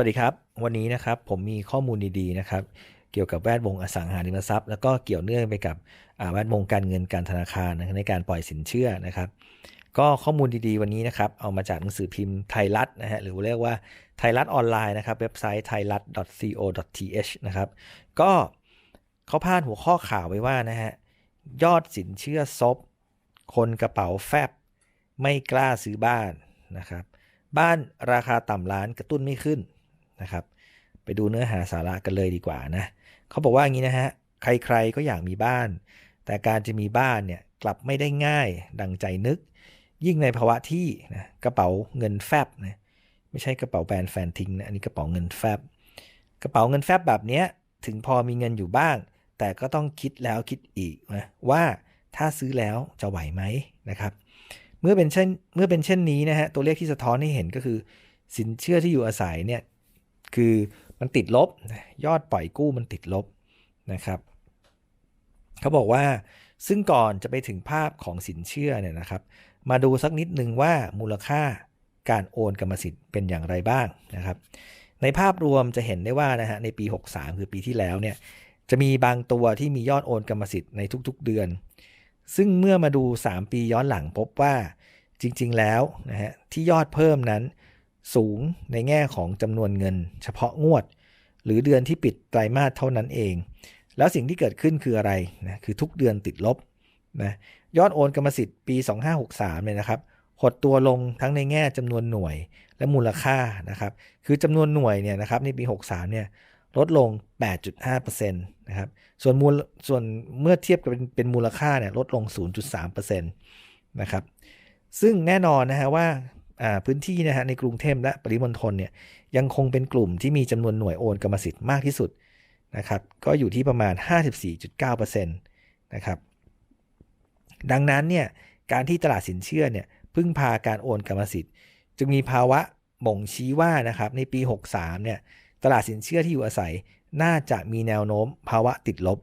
สวัสดีครับ วันนี้นะครับผมมีข้อมูลดีๆนะครับ เกี่ยวกับแวดวงอสังหาริมทรัพย์ แล้วก็เกี่ยวเนื่องไปกับแวดวงการเงินการธนาคารในการปล่อยสินเชื่อนะครับ ก็ข้อมูลดีๆวันนี้นะครับ เอามาจากหนังสือพิมพ์ไทยรัฐนะฮะหรือเรียกว่าไทยรัฐออนไลน์นะครับ เว็บไซต์ thairat.co.th นะครับ ก็เขาพาดหัวข้อข่าวไว้ว่านะฮะยอดสินเชื่อซบคนกระเป๋าแฟบไม่กล้าซื้อบ้านนะครับบ้านราคาต่ำล้านกระตุ้นไม่ขึ้น นะครับ ไปดูเนื้อหาสาระกันเลยดีกว่านะเขาบอกว่าอย่างนี้นะฮะใครๆก็อยากมีบ้าน แต่การจะมีบ้านเนี่ยกลับไม่ได้ง่ายดังใจนึก ยิ่งในภาวะที่นะกระเป๋าเงินแฟบนะไม่ใช่กระเป๋าแบรนด์แฟนทิ้งนะอันนี้กระเป๋าเงินแฟบกระเป๋าเงินแฟบแบบเนี้ยถึงพอมีเงินอยู่บ้าง แต่ก็ต้องคิดแล้วคิดอีกนะว่าถ้าซื้อแล้วจะไหวไหมนะครับเมื่อเป็นเช่นเมื่อเป็นเช่นนี้นะฮะตัวเลขที่สะท้อนให้เห็นก็คือ สินเชื่อที่อยู่อาศัยเนี่ย คือมันติดลบ ยอดปล่อยกู้มันติดลบนะครับเขาบอกว่าซึ่งก่อนจะไปถึงภาพของสินเชื่อเนี่ยนะครับ มาดูสักนิดนึงว่ามูลค่าการโอนกรรมสิทธิ์เป็นอย่างไรบ้างนะครับ ในภาพรวมจะเห็นได้ว่านะฮะในปี 63 คือปีที่แล้วเนี่ยจะมีบางตัวที่มียอดโอนกรรมสิทธิ์ในทุกๆเดือน ซึ่งเมื่อมาดู 3 ปีย้อนหลังพบว่าจริงๆแล้วนะฮะที่ยอดเพิ่มนั้น สูงในแง่ของจำนวนเงิน เฉพาะงวด หรือเดือนที่ปิดไตรมาสเท่านั้นเอง แล้วสิ่งที่เกิดขึ้นคืออะไรนะคือทุกเดือนติดลบนะยอดโอนกรรมสิทธิ์ปี 2563เนี่ยนะครับหดตัวลงทั้งในแง่จำนวนหน่วยและมูลค่านะครับคือจำนวนหน่วยเนี่ยนะครับในปี 63เนี่ยลดลง 8.5%นะครับส่วนมูลส่วนเมื่อเทียบกับเป็นเป็นมูลค่าเนี่ยลดลง 0.3%นะครับซึ่งแน่นอนนะฮะว่า พื้นที่นะฮะในกรุงเทพและปริมณฑลเนี่ยยังคงเป็นกลุ่มที่มีจำนวนหน่วยโอนกรรมสิทธิ์มากที่สุดนะครับก็อยู่ที่ประมาณ 54.9%นะครับดังนั้นเนี่ยการที่ตลาดสินเชื่อเนี่ยพึ่งพาการโอนกรรมสิทธิ์ จึงมีภาวะบ่งชี้ว่านะครับในปี 63เนี่ยตลาดสินเชื่อที่อยู่อาศัยน่าจะมีแนวโน้มภาวะติดลบ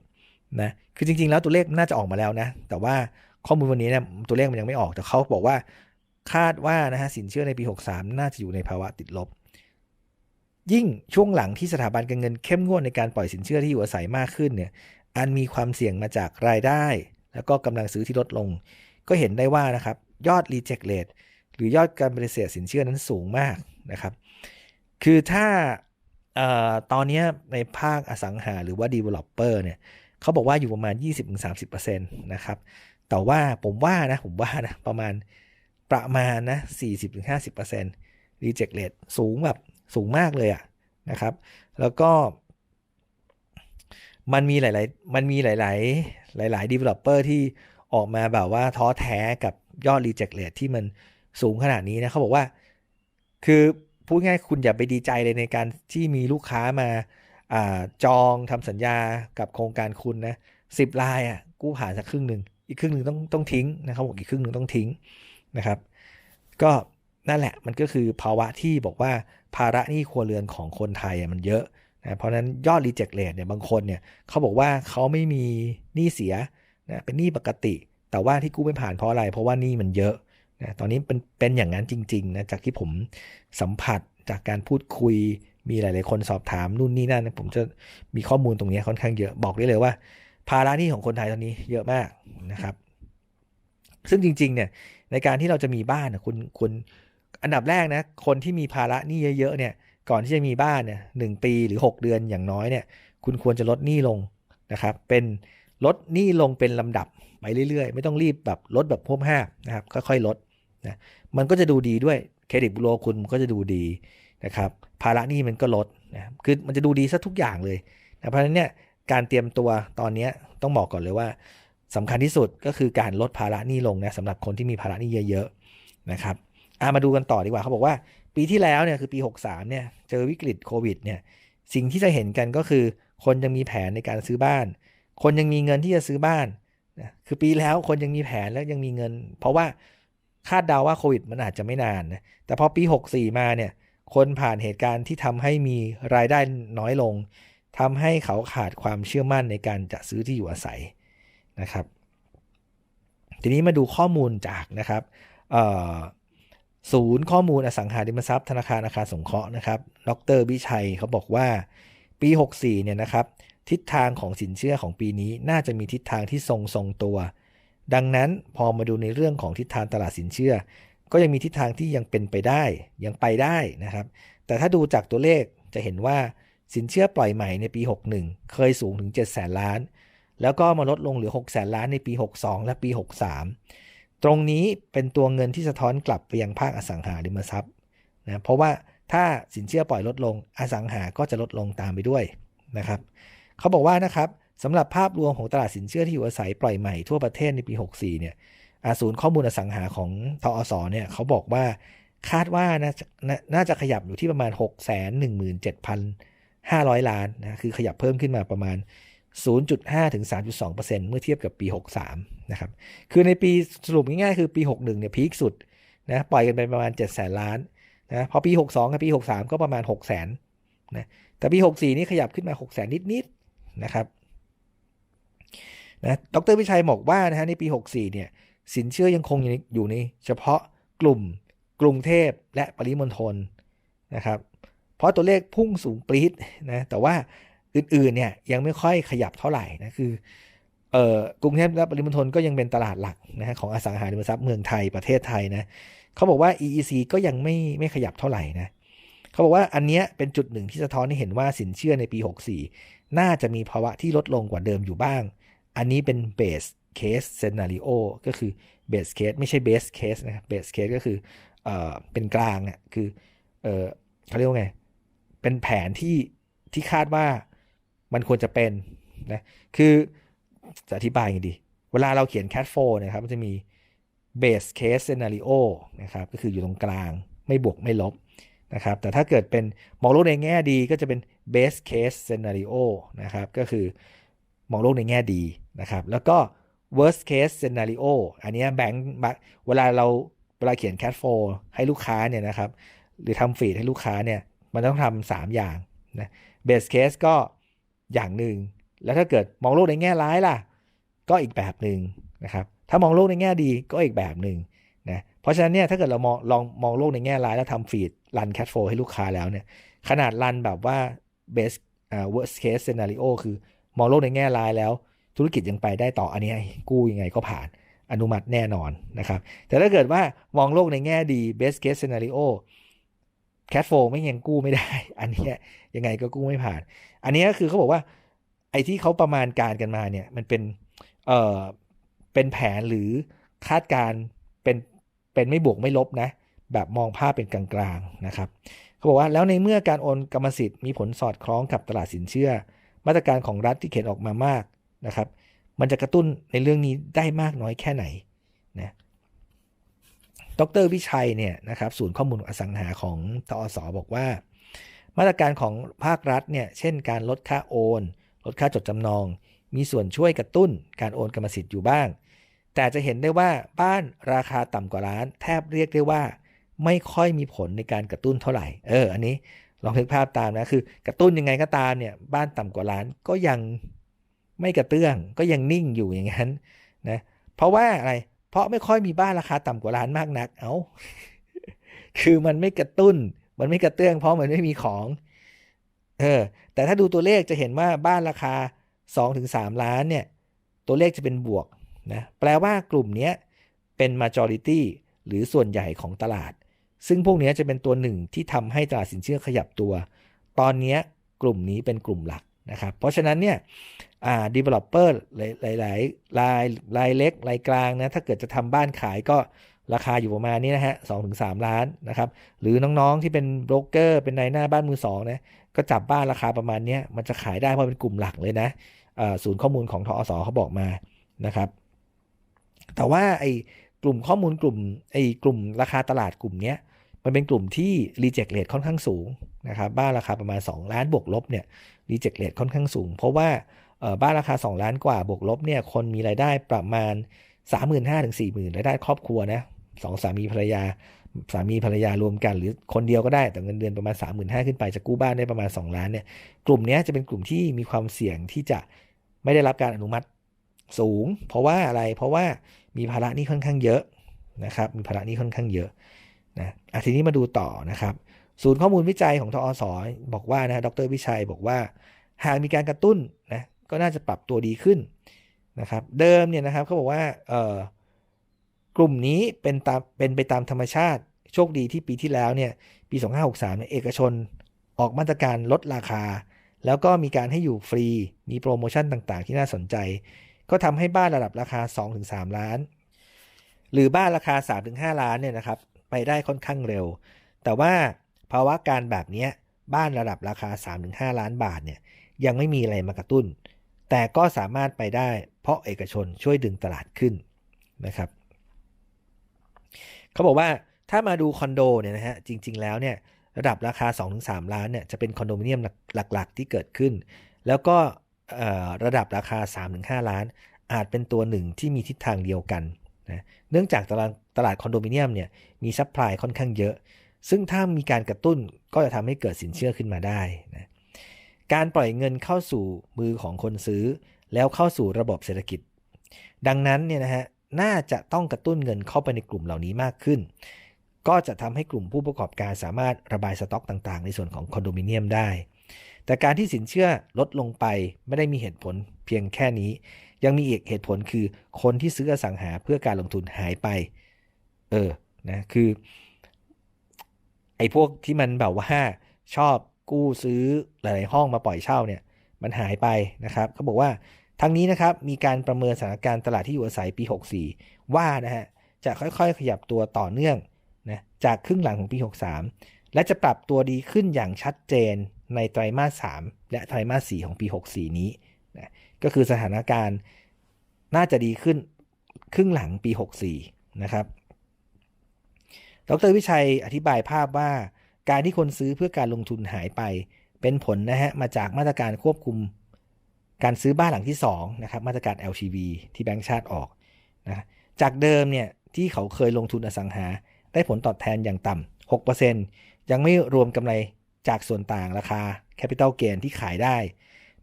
นะคือจริงๆ แล้วตัวเลขน่าจะออกมาแล้วนะแต่ว่าข้อมูลวันนี้เนี่ยตัวเลขมันยังไม่ออกแต่เขาบอกว่า คาดว่านะฮะสินเชื่อในปี 63 น่าจะอยู่ในภาวะติดลบ ยิ่งช่วงหลังที่สถาบันการเงินเข้มงวดในการปล่อยสินเชื่อที่อยู่อาศัยมากขึ้นเนี่ยอันมีความเสี่ยงมาจากรายได้ แล้วก็กำลังซื้อที่ลดลง ก็เห็นได้ว่านะครับยอด reject rate หรือยอดการปฏิเสธสินเชื่อนั้นสูงมากนะครับ คือถ้าตอนนี้ในภาคอสังหาหรือว่า developer เนี่ยเขาบอกว่าอยู่ประมาณ 20-30%นะครับ แต่ว่าผมว่านะผมว่านะประมาณ ประมาณนะ40-50% reject rate สูงแบบสูงมากเลยอะนะครับ แล้วก็ มันมีหลาย ๆ มันมีหลาย ๆ หลาย ๆ developer ที่ออกมาแบบว่าท้อแท้กับยอด reject rate ที่มันสูงขนาดนี้นะเขาบอกว่า คือพูดง่ายคุณอย่าไปดีใจเลยในการที่มีลูกค้ามาอาจองทำสัญญากับโครงการคุณนะสิบลายอะกู้ผ่านสักครึ่งหนึ่งอีกครึ่งหนึ่งต้องต้องทิ้งนะครับบอกอีกครึ่งหนึ่งต้องทิ้ง นะครับ ก็นั่นแหละมันก็คือภาวะที่บอกว่าภาระหนี้ครัวเรือนของคนไทยมันเยอะนะเพราะนั้นยอดรีเจ็คเลทเนี่ยบางคนเนี่ยเขาบอกว่าเขาไม่มีหนี้เสียนะเป็นหนี้ปกติ แต่ว่าที่กู้ไม่ผ่านเพราะอะไร เพราะว่าหนี้มันเยอะนะตอนนี้เป็นเป็นอย่างนั้นจริงๆนะจากที่ผมสัมผัสจากการพูดคุยมีหลาย ๆ คนสอบถามนู่นนี่นั่นผมจะมีข้อมูลตรงนี้ค่อนข้างเยอะบอกได้เลยว่า ภาระหนี้ของคนไทยตอนนี้เยอะมากนะครับ ซึ่งจริง ๆ เนี่ย ในการที่เราจะมีบ้านคุณคุณอันดับแรกนะ คนที่มีภาระหนี้เยอะๆเนี่ย ก่อนที่จะมีบ้านเนี่ยหปีหรือ 6 เดือนอย่างน้อยเนี่ย คุณควรจะลดหนี้ลงนะครับ เป็นลดหนี้ลงเป็นลำดับไปเรื่อยๆ ไม่ต้องรีบแบบลดแบบพวบห้านะครับ ค่อยๆลดนะ มันก็จะดูดีด้วยเครดิตบุโรคุณก็จะดูดีนะครับ ภาระหนี้มันก็ลดนะ คือมันจะดูดีซะทุกอย่างเลยนะเพราะฉะนั้นเนี่ยการเตรียมตัวตอนนี้ต้องบอกก่อนเลยว่า สำคัญที่สุดก็คือการลดภาระหนี้ลงนะสำหรับคนที่มีภาระหนี้เยอะๆนะครับอามาดูกันต่อดีกว่าเขาบอกว่า ปีที่แล้วเนี่ยคือปี 63เนี่ยเจอวิกฤตโควิดเนี่ยสิ่งที่จะเห็นกันก็คือ คนยังมีแผนในการซื้อบ้าน คนยังมีเงินที่จะซื้อบ้านนะคือปีแล้วคนยังมีแผนแล้วยังมีเงิน เพราะว่าคาดเดาว่าโควิดมันอาจจะไม่นานนะแต่พอปี 64 มาเนี่ยคนผ่านเหตุการณ์ที่ทำให้มีรายได้น้อยลงทำให้เขาขาดความเชื่อมั่นในการจะซื้อที่อยู่อาศัย นะครับ ทีนี้มาดูข้อมูลจากนะครับศูนย์ข้อมูลอสังหาริมทรัพย์ธนาคารอาคารสงเคราะห์นะครับ ดรวิชัยเขาบอกว่าปี 64 เนี่ยนะครับ ทิศทางของสินเชื่อของปีนี้น่าจะมีทิศทางที่ทรงทรงตัว ดังนั้นพอมาดูในเรื่องของทิศทางตลาดสินเชื่อ ก็ยังมีทิศทางที่ยังเป็นไปได้ ยังไปได้นะครับ แต่ถ้าดูจากตัวเลขจะเห็นว่าสินเชื่อปล่อยใหม่ในปี 61 เคยสูงถึง 7 แสนล้าน แล้วก็มาลดลงเหลือ6แสนล้านในปี 62 และปี 63 ตรงนี้เป็นตัวเงินที่สะท้อนกลับไปยังภาคอสังหาริมทรัพย์นะเพราะว่าถ้าสินเชื่อปล่อยลดลงอสังหาก็จะลดลงตามไปด้วยนะครับเขาบอกว่านะครับสำหรับภาพรวมของตลาดสินเชื่อที่อยู่อาศัยปล่อยใหม่ทั่วประเทศในปี 64 เนี่ยศูนย์ข้อมูลอสังหาของทอสเนี่ยเขาบอกว่าคาดว่าน่าจะน่าจะขยับอยู่ที่ประมาณ 617,500 ล้านนะคือขยับเพิ่มขึ้นมาประมาณ 0.5 ถึง 3.2%เมื่อเทียบกับปี 63 นะครับ คือในปีสรุปง่ายๆ คือปี 61 เนี่ยพีคสุดนะปล่อยกันไปประมาณ 7 แสนล้านนะพอปี 62 กับปี 63 ก็ประมาณ 6 แสนนะแต่ปี 64 นี่ขยับขึ้นมา 6 แสนนิดๆนะครับนะดรพิชัยบอกว่านะฮะในปี 64 เนี่ยสินเชื่อยังคงอยู่ในเฉพาะกลุ่มกรุงเทพและปริมณฑลนะครับเพราะตัวเลขพุ่งสูงปรี๊ดนะแต่ว่า อื่นๆเนี่ยยังไม่ค่อยขยับเท่าไหร่นะคือเออกรุงเทพและปริมณฑลก็ยังเป็นตลาดหลักนะฮะของอสังหาริมทรัพย์เมืองไทยประเทศไทยนะเขาบอกว่า EEC ก็ยังไม่ไม่ขยับเท่าไหร่นะเขาบอกว่าอันนี้เป็นจุดหนึ่งที่สะท้อนให้เห็นว่าสินเชื่อในปี 64 น่าจะมีภาวะที่ลดลงกว่าเดิมอยู่บ้าง อันนี้เป็น base case scenario ก็คือ base case ไม่ใช่ base case นะ base case ก็คือเอ่อเป็นกลางเนี่ยคือเออเขาเรียกว่าไงเป็นแผนที่ที่คาดว่า มันควรจะเป็นนะคือจะอธิบายยังดี เวลาเราเขียน cat 4นะครับมันจะมี base case scenario นะครับก็คืออยู่ตรงกลางไม่บวกไม่ลบนะครับแต่ถ้าเกิดเป็นมองโลกในแง่ดีก็จะเป็น base case scenario นะครับก็คือมองโลกในแง่ดีนะครับแล้วก็ worst case scenario อันนี้แบงค์เวลาเราเวลาเขียน cat 4ให้ลูกค้าเนี่ยนะครับหรือทำฟีดให้ลูกค้าเนี่ยมันต้องทำสามอย่างนะเบสเคสก็ อย่างหนึ่ง แล้วถ้าเกิดมองโลกในแง่ร้ายล่ะ ก็อีกแบบหนึ่งนะครับ ถ้ามองโลกในแง่ดีก็อีกแบบหนึ่งนะเพราะฉะนั้นเนี่ยถ้าเกิดเรามองลองมองโลกในแง่ร้ายแล้วทำฟีดรันแคทโฟให้ลูกค้าแล้วเนี่ยขนาดรันแบบว่า best อ่า worst case scenario คือมองโลกในแง่ร้ายแล้ว ธุรกิจยังไปได้ต่ออันนี้กู้ยังไงก็ผ่านอนุมัติแน่นอนนะครับ แต่ถ้าเกิดว่ามองโลกในแง่ดี best case scenario แคทโฟไม่ยังกู้ไม่ได้ อันนี้ยังไงก็กู้ไม่ผ่าน อันนี้ก็คือเขาบอกว่า ไอ้ที่เขาประมาณการกันมาเนี่ย มันเป็นเอ่อเป็นแผนหรือคาดการเป็นเป็นไม่บวกไม่ลบนะ แบบมองภาพเป็นกลางๆนะครับเขาบอกว่าแล้วในเมื่อการโอนกรรมสิทธิ์มีผลสอดคล้องกับตลาดสินเชื่อ มาตรการของรัฐที่เขียนออกมามากนะครับ มันจะกระตุ้นในเรื่องนี้ได้มากน้อยแค่ไหนนะ ดรวิชัยเนี่ยนะครับศูนย์ข้อมูลอสังหาของตอสอบอกว่า มาตรการของภาครัฐเนี่ยเช่นการลดค่าโอน ลดค่าจดจำนอง มีส่วนช่วยกระตุ้นการโอนกรรมสิทธิ์อยู่บ้าง แต่จะเห็นได้ว่าบ้านราคาต่ำกว่าล้าน แทบเรียกได้ว่า ไม่ค่อยมีผลในการกระตุ้นเท่าไหร่ เออ อันนี้ลองนึกภาพตามนะคือกระตุ้นยังไงก็ตามเนี่ยบ้านต่ำกว่าล้านก็ยังไม่กระเตื้องก็ยังนิ่งอยู่อย่างนั้นนะเพราะว่าอะไร เพราะไม่ค่อยมีบ้านราคาต่ำกว่าล้านมากนัก เอา้า คือมันไม่กระตุ้น มันไม่กระเตื้องเพราะมันไม่มีของ เออ แต่ถ้าดูตัวเลขจะเห็นว่าบ้านราคา 2-3 ล้านเนี่ย ตัวเลขจะเป็นบวกนะ แปลว่ากลุ่มนี้เป็น majority หรือส่วนใหญ่ของตลาด ซึ่งพวกนี้จะเป็นตัวหนึ่งที่ทำให้ตลาดสินเชื่อขยับตัว ตอนนี้กลุ่มนี้เป็นกลุ่มหลักนะครับ เพราะฉะนั้นเนี่ย อ่า developer หลายหลายรายรายเล็กรายกลางนะถ้าเกิดจะทำบ้านขายก็ราคาอยู่ประมาณนี้นะฮะสองถึงสามล้านนะครับ หรือน้องๆที่เป็นโบรกเกอร์เป็นนายหน้าบ้านมือสองนะก็จับบ้านราคาประมาณนี้มันจะขายได้เพราะเป็นกลุ่มหลักเลยนะศูนย์ข้อมูลของทอสเขาบอกมานะครับ แต่ว่าไอ้กลุ่มข้อมูลกลุ่มไอ้กลุ่มราคาตลาดกลุ่มนี้มันเป็นกลุ่มที่รีเจคเลทค่อนข้างสูงนะครับบ้านราคาประมาณ 2 ล้านบวกลบเนี่ยรีเจคเลทค่อนข้างสูง เพราะว่า บ้านราคา 2 ล้านกว่าบวกลบเนี่ยคนมีรายได้ประมาณ 35,000ถึง40,000รายได้ครอบครัวนะสองสามีภรรยาสามีภรรยารวมกัน หรือคนเดียวก็ได้แต่เงินเดือนประมาณ 35,000ขึ้นไปจะกู้บ้านได้ประมาณ 2 ล้านเนี่ยกลุ่มนี้จะเป็นกลุ่มที่มีความเสี่ยงที่จะไม่ได้รับการอนุมัติสูง เพราะว่าอะไรเพราะว่ามีภาระนี้ค่อนข้างเยอะนะครับมีภาระนี้ค่อนข้างเยอะนะอะทีนี้มาดูต่อนะครับ ศูนย์ข้อมูลวิจัยของทอสบอกว่านะดรวิชัยบอกว่า หากมีการกระตุ้นนะ ก็น่าจะปรับตัวดีขึ้นนะครับ เดิมเนี่ยนะครับเขาบอกว่าเออกลุ่มนี้เป็นตามเป็นไปตามธรรมชาติ โชคดีที่ปีที่แล้วเนี่ยปี 2563เนี่ยเอกชนออกมาตรการลดราคา แล้วก็มีการให้อยู่ฟรี มีโปรโมชั่นต่างๆ ที่น่าสนใจ ก็ทำให้บ้านระดับราคา 2-3 ล้าน หรือบ้านราคา 3-5 ล้านเนี่ยนะครับไปได้ค่อนข้างเร็ว แต่ว่าภาวะการแบบนี้บ้านระดับราคา 3-5 ล้านบาทเนี่ยยังไม่มีอะไรมากระตุ้น แต่ก็สามารถไปได้เพราะเอกชนช่วยดึงตลาดขึ้นนะครับเขาบอกว่าถ้ามาดูคอนโดเนี่ยนะฮะจริง ๆ แล้วเนี่ยระดับราคา 2-3 ล้านเนี่ยจะเป็นคอนโดมิเนียมหลัก ๆ ที่เกิดขึ้น แล้วก็ระดับราคา 3-5 ล้าน อาจเป็นตัวหนึ่งที่มีทิศทางเดียวกันนะเนื่องจากตลาดตลาดคอนโดมิเนียมเนี่ยมีซัพพลายค่อนข้างเยอะ ซึ่งถ้ามีการกระตุ้นก็จะทำให้เกิดสินเชื่อขึ้นมาได้นะ การปล่อยเงินเข้าสู่มือของคนซื้อ แล้วเข้าสู่ระบบเศรษฐกิจ ดังนั้นเนี่ยนะฮะน่าจะต้องกระตุ้นเงินเข้าไปในกลุ่มเหล่านี้มากขึ้น ก็จะทำให้กลุ่มผู้ประกอบการสามารถระบายสต็อกต่างๆ ในส่วนของคอนโดมิเนียมได้ แต่การที่สินเชื่อลดลงไปไม่ได้มีเหตุผลเพียงแค่นี้ ยังมีอีกเหตุผลคือคนที่ซื้ออสังหาเพื่อการลงทุนหายไป เออนะคือไอ้พวกที่มันแบบว่าชอบ กู้ซื้อหลาย ๆ ห้องมาปล่อยเช่าเนี่ยมันหายไปนะครับเขาบอกว่าทั้งนี้นะครับมีการประเมินสถานการณ์ตลาดที่อยู่อาศัยปี 64 ว่านะฮะจะค่อย ๆ ขยับตัวต่อเนื่องนะจากครึ่งหลังของปี 63 และจะปรับตัวดีขึ้นอย่างชัดเจนในไตรมาส 3 และไตรมาส 4 ของปี 64 นี้นะก็คือสถานการณ์น่าจะดีขึ้นครึ่งหลังปี 64 นะครับ ดรวิชัยอธิบายภาพว่า การที่คนซื้อเพื่อการลงทุนหายไป เป็นผลนะฮะมาจากมาตรการควบคุม การซื้อบ้านหลังที่2นะครับมาตรการ LTV ที่แบงก์ชาติออกนะจากเดิมเนี่ยที่เขาเคยลงทุนอสังหา ได้ผลตอบแทนอย่างต่ำ6%ยังไม่รวมกำไรจากส่วนต่างราคา Capital Gain ที่ขายได้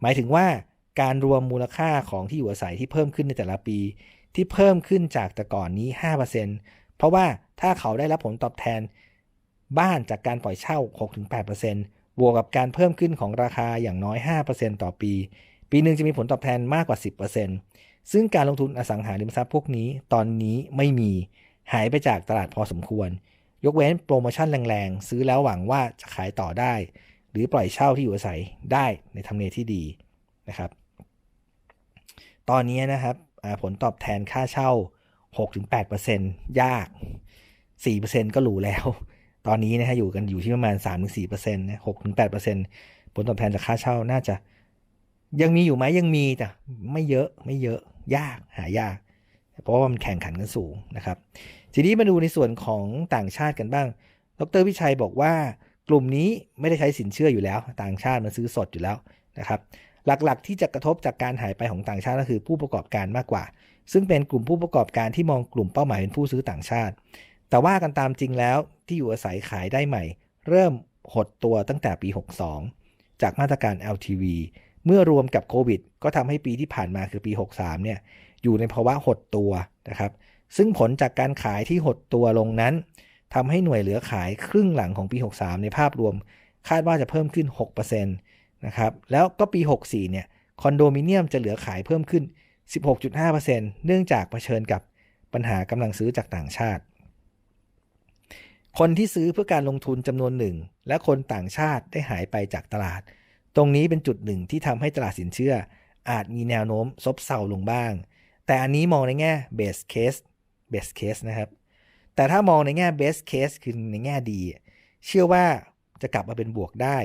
หมายถึงว่าการรวมมูลค่าของที่อยู่อาศัยที่เพิ่มขึ้นในแต่ละปี ที่เพิ่มขึ้นจากแต่ก่อนนี้ 5%เพราะว่าถ้าเขาได้รับผลตอบแทน บ้านจากการปล่อยเช่า 6-8%บวกกับการเพิ่มขึ้นของราคาอย่างน้อย 5%ต่อปี ปีหนึ่งจะมีผลตอบแทนมากกว่า 10%ซึ่งการลงทุนอสังหาริมทรัพย์พวกนี้ตอนนี้ไม่มีหายไปจากตลาดพอสมควร ยกเว้นโปรโมชั่นแรงๆ ซื้อแล้วหวังว่าจะขายต่อได้ หรือปล่อยเช่าที่อยู่อาศัยได้ในทำเลที่ดีนะครับ ตอนนี้นะครับผลตอบแทนค่าเช่า 6-8%ยาก 4%ก็หรูแล้ว ตอนนี้นะฮะอยู่กันอยู่ที่ประมาณ 3-4%นะ6-8%ผลตอบแทนจากค่าเช่าน่าจะ ยังมีอยู่ไหมยังมีแต่ไม่เยอะไม่เยอะยากหายาก เพราะว่ามันแข่งขันกันสูงนะครับ ทีนี้มาดูในส่วนของต่างชาติกันบ้าง ดรพิชัยบอกว่ากลุ่มนี้ไม่ได้ใช้สินเชื่ออยู่แล้ว ต่างชาติมันซื้อสดอยู่แล้วนะครับหลักๆ ที่จะกระทบจากการหายไปของต่างชาติก็คือผู้ประกอบการมากกว่า ซึ่งเป็นกลุ่มผู้ประกอบการที่มองกลุ่มเป้าหมายเป็นผู้ซื้อต่างชาติ แต่ว่ากันตามจริงแล้วที่อยู่อาศัยขายได้ใหม่ เริ่มหดตัวตั้งแต่ปี 62 จากมาตรการ LTV เมื่อรวมกับโควิด ก็ทำให้ปีที่ผ่านมาคือปี 63 เนี่ยอยู่ในภาวะหดตัวนะครับ ซึ่งผลจากการขายที่หดตัวลงนั้นทำให้หน่วยเหลือขายครึ่งหลังของปี 63 ในภาพรวม คาดว่าจะเพิ่มขึ้น 6%นะครับ แล้วก็ปี 64 เนี่ยคอนโดมิเนียมจะเหลือขายเพิ่มขึ้น 16.5%เนื่องจากเผชิญกับปัญหากำลังซื้อจากต่างชาติ คนที่ซื้อเพื่อการลงทุนจำนวนหนึ่ง และคนต่างชาติได้หายไปจากตลาด ตรงนี้เป็นจุดหนึ่งที่ทำให้ตลาดสินเชื่อ อาจมีแนวโน้มซบเซาลงบ้าง แต่อันนี้มองในแง่ base case base case นะครับ แต่ถ้ามองในแง่ base case คือในแง่ดี เชื่อว่าจะกลับมาเป็นบวกได้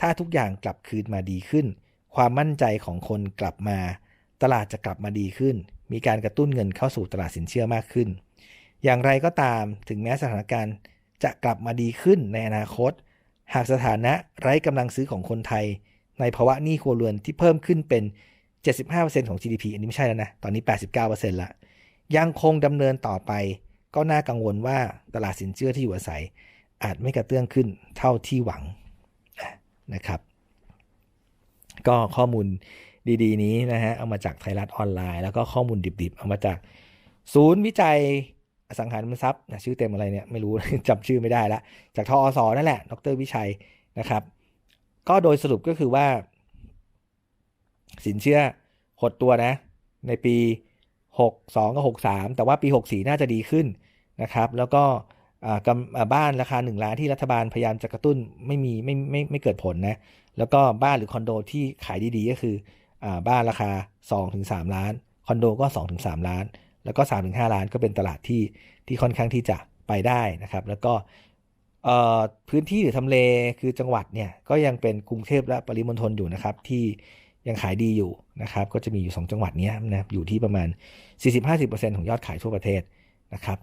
ถ้าทุกอย่างกลับคืนมาดีขึ้น ความมั่นใจของคนกลับมา ตลาดจะกลับมาดีขึ้น มีการกระตุ้นเงินเข้าสู่ตลาดสินเชื่อมากขึ้น อย่างไรก็ตามถึงแม้สถานการณ์ จะกลับมาดีขึ้นในอนาคต หากสถานะไร้กำลังซื้อของคนไทย ในภาวะหนี้ครัวเรือนที่เพิ่มขึ้นเป็น 75%ของ GDP อันนี้ไม่ใช่แล้วนะ ตอนนี้ 89%ละ ยังคงดำเนินต่อไป ก็น่ากังวลว่าตลาดสินเชื่อที่อยู่อาศัย อาจไม่กระเตื้องขึ้นเท่าที่หวังนะครับ ก็ข้อมูลดีๆ นี้นะฮะ เอามาจากไทยรัฐออนไลน์ แล้วก็ข้อมูลดิบๆ เอามาจาก ศูนย์วิจัย สังหาริมทรัพย์นะชื่อเต็มอะไรเนี่ยไม่รู้จำชื่อไม่ได้ละจากทออสนั่นแหละ ดรวิชัยนะครับ ก็โดยสรุปก็คือว่า สินเชื่อหดตัวนะ ในปี 62 กับ 63 แต่ว่าปี 64 น่าจะดีขึ้นนะครับ แล้วก็กบ้านราคา 1 ล้านที่รัฐบาลพยายามจะกระตุ้นไม่มีไม่ไม่ไม่เกิดผลนะ แล้วก็บ้านหรือคอนโดที่ขายดีๆ ก็คืออบ้านราคา 2-3 ล้าน คอนโดก็ 2-3 ล้าน แล้วก็ 3-5 ล้านก็เป็นตลาดที่ที่ค่อนข้างที่จะไปได้นะครับ แล้วก็พื้นที่หรือทำเลคือจังหวัดเนี่ยก็ยังเป็นกรุงเทพและปริมณฑลอยู่นะครับที่ยังขายดีอยู่นะครับ ก็จะมีอยู่ 2 จังหวัดนี้นะอยู่ที่ประมาณ 40-50%ของยอดขายทั่วประเทศนะครับ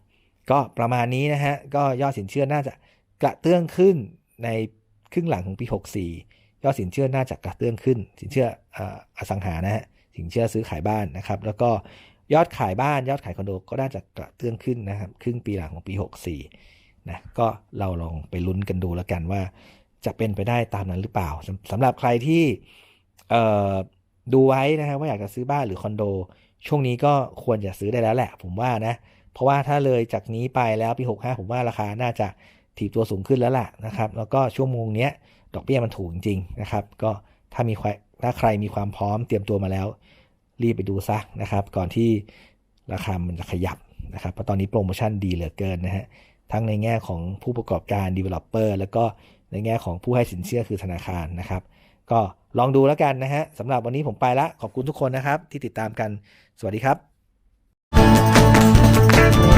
ก็ประมาณนี้นะฮะก็ยอดสินเชื่อน่าจะกระเตื้องขึ้นในครึ่งหลังของปี 64 ยอดสินเชื่อน่าจะกระเตื้องขึ้น สินเชื่อเอ่ออสังหานะฮะสินเชื่อซื้อขายบ้านนะครับ แล้วก็ ยอดขายบ้านยอดขายคอนโดก็น่าจะกระเตื้องขึ้นนะครับครึ่งปีหลังของปี 64นะก็เราลองไปลุ้นกันดูแล้วกันว่า จะเป็นไปได้ตามนั้นหรือเปล่าสำหรับใครที่ดูไว้นะครับว่าอยากจะซื้อบ้านหรือคอนโด ช่วงนี้ก็ควรจะซื้อได้แล้วแหละ ผมว่านะ เพราะว่าถ้าเลยจากนี้ไปแล้วปี 65 ผมว่าราคาน่าจะถีบตัวสูงขึ้นแล้วล่ะนะครับแล้วก็ช่วงโมงเนี้ยดอกเบี้ยมันถูกจริงๆนะครับ ก็ถ้ามีถ้าใครมีความพร้อมเตรียมตัวมาแล้ว รีบไปดูซะนะครับ ก่อนที่ราคามันจะขยับนะครับเพราะตอนนี้โปรโมชั่นดีเหลือเกินนะฮะทั้งในแง่ของผู้ประกอบการ developer แล้วก็ในแง่ของผู้ให้สินเชื่อคือธนาคารนะครับ ก็ลองดูแล้วกันนะฮะสำหรับวันนี้ผมไปละขอบคุณทุกคนนะครับ ที่ติดตามกันสวัสดีครับ